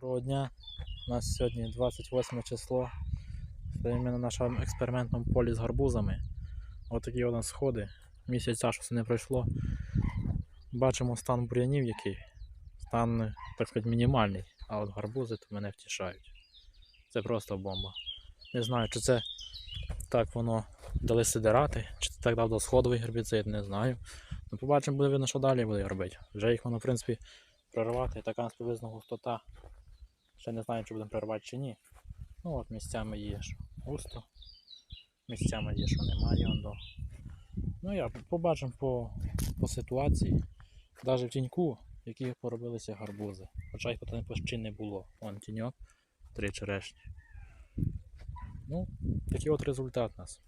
Доброго дня. У нас сьогодні 28 число. Стоїмо на нашому експериментному полі з гарбузами. Ось такі у нас сходи. Місяця щось не пройшло. Бачимо стан бур'янів який. Стан, так сказати, мінімальний. А от гарбузи то мене втішають. Це просто бомба. Не знаю, чи це так воно дали сидирати, чи це так дав до сходовий гербіцид, не знаю. Ну, побачимо, буде видно, що далі буде робити. Вже їх воно, в принципі, проривати. Така нас густота. Ще не знаю, чи будемо проривати чи ні. Ну от місцями є що густо, місцями є, що немає. ондо. Ну я побачимо по, по ситуації. Навіть в тіньку, які поробилися гарбузи. Хоча їх тут почти не було. Вон тіньок, три черешні. Ну, такий от результат у нас.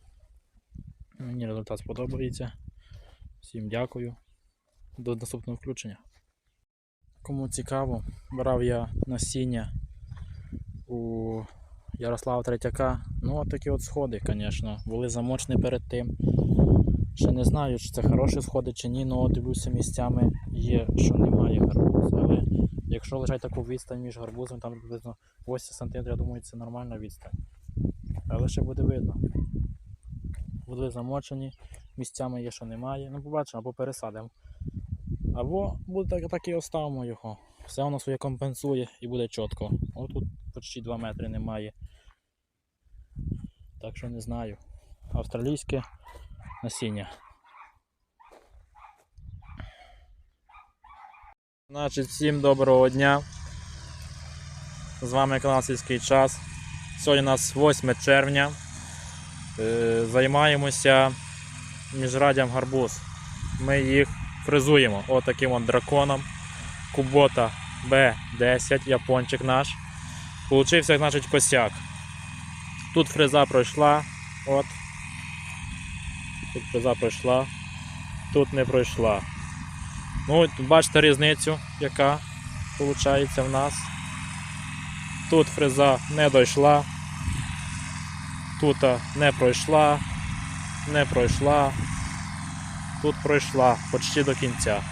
Мені результат сподобається. Всім дякую. До наступного включення. Кому цікаво, брав я насіння у Ярослава Третяка. Ну, от такі от сходи, звісно. Були замочені перед тим. Ще не знаю, чи це хороші сходи чи ні, але дивлюся місцями є, що немає гарбуз. Але якщо лежать таку відстань між гарбузами, там приблизно 80 см, я думаю, це нормальна відстань. Але ще буде видно. Були замочені, місцями є, що немає. Ну, побачимо, або пересадимо. Або буде так, так і оставимо його. Все воно своє компенсує і буде чітко. От почти 2 метри немає. Так що не знаю. Австралійське насіння. Значить, всім доброго дня. З вами канал Сільський час. Сьогодні у нас 8 червня. Е, Займаємося міжрадям гарбуз. Ми їх фрезуємо отаким от драконом. Кубота B10, япончик наш. Получився, значить, косяк. Тут фреза пройшла. От. Тут фреза пройшла. Тут не пройшла. Ну, бачите різницю, яка виходить в нас. Тут фреза не дійшла. Тут не пройшла. Не пройшла. Тут пройшла почти до кінця.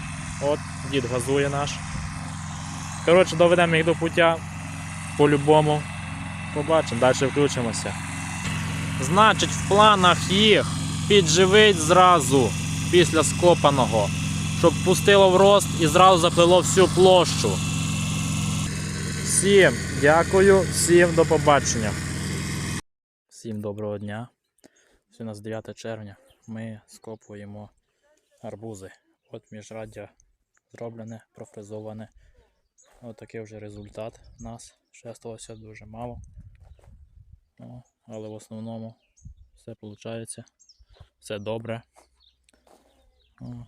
От, дід газує наш. Коротше, доведемо їх до пуття. По-любому. Побачимо, далі включимося. Значить, в планах їх підживить зразу після скопаного, щоб пустило в рост і зразу заплило всю площу. Всім дякую, всім до побачення. Всім доброго дня. Сьогодні у нас 9 червня. Ми скопуємо гарбузи. От міжраддя зроблене, профрезоване. Ось такий вже результат у нас. Ще залишилося дуже мало. Ну, але в основному все виходить. Все добре. О.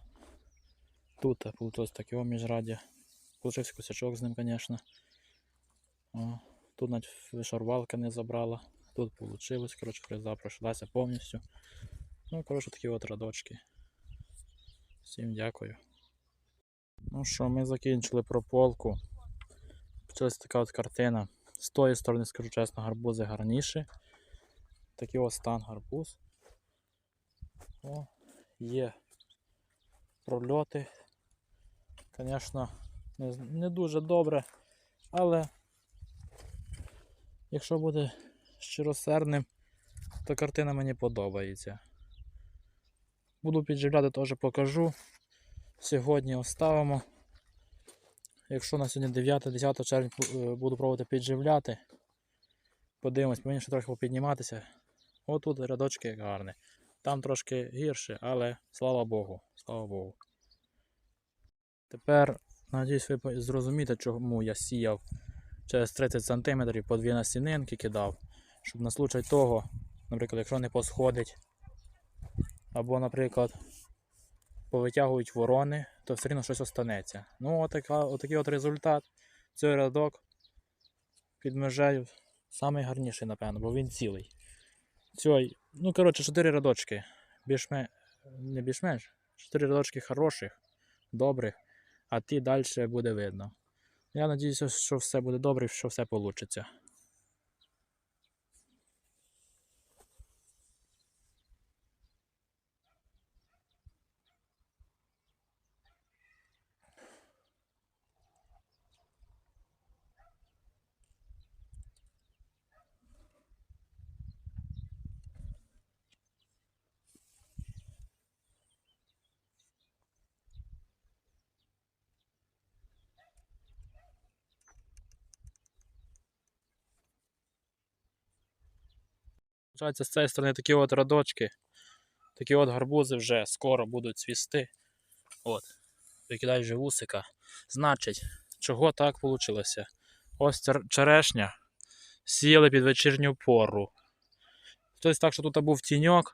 Тут вийшло таке міжраддя. Получився косячок з ним, звісно. Тут навіть вишарвалка не забрала. Тут вийшло, коротше, фреза пройшлася повністю. Ну, коротше, такі от радочки. Всім дякую. Ну що, ми закінчили прополку. Почалась така от картина. З тої сторони, скажу чесно, гарбузи гарніші. Такий ось стан гарбуз. О, є прольоти. Звісно, не, не дуже добре, але якщо буде щиросердним, то картина мені подобається. Буду підживляти, теж покажу. Сьогодні оставимо. Якщо на сьогодні 9-10 червня е, буду пробувати підживляти, подивимось, повинні ще трохи попідніматися. От тут рядочки як гарні. Там трошки гірше, але слава Богу, слава Богу. Тепер, надіюсь, ви зрозумієте, чому я сіяв через 30 см по дві насінинки кидав, щоб на случай того, наприклад, якщо не посходить, або, наприклад, повитягують ворони, то все одно щось останеться. Ну, отакий от результат. Цей рядок під межею найгарніший, напевно, бо він цілий. Цей, ну, коротше, 4 рядочки. Більш-менш, не більш-менш, 4 рядочки хороших, добрих, а ті далі буде видно. Я сподіваюся, що все буде добре, що все вийде. З цієї сторони такі от радочки, такі от гарбузи вже скоро будуть цвісти. От, викидай вже вусика. Значить, чого так вийшло? Ось черешня сіяли під вечірню пору. Тобто так, що тут був тіньок,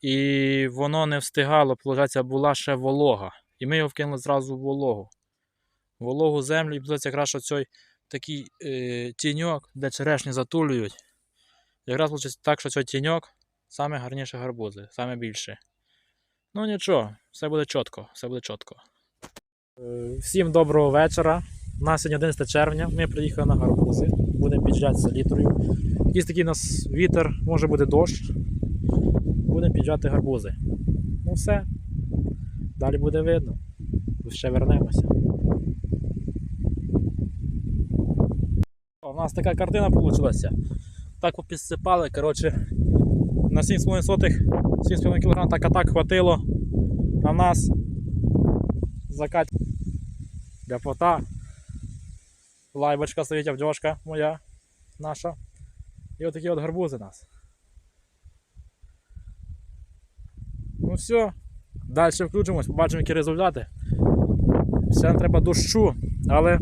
і воно не встигало, виходить, була ще волога. І ми його вкинули зразу в вологу. Вологу землю, і якраз що цей такий е, тіньок, де черешні затулюють. Якраз виходить так, що цей тіньок саме гарніше гарбузи, саме більше. Ну нічого, все буде чітко, все буде чітко. Е, Всім доброго вечора. У нас сьогодні 11 червня. Ми приїхали на гарбузи. Будемо піджати селітрою. Якийсь такий у нас вітер, може буде дощ. Будемо піджати гарбузи. Ну все. Далі буде видно. Ще вернемося. У нас така картина вийшла. Так попідсипали, коротше, на 7,5 кг так а так хватило. А в нас закат ляпота. Лайбочка стоїть, обдьошка моя наша. І отакі от гарбузи нас. Ну все, далі включимось, побачимо, які результати. Все треба дощу, але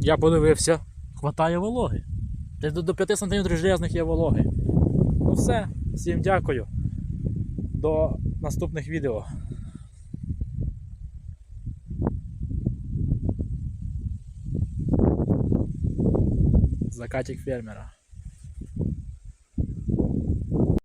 я подивився, хватає вологи. Десь до, до 5 см железних є вологи. Ну все, всім дякую. До наступних відео. Закатик фермера.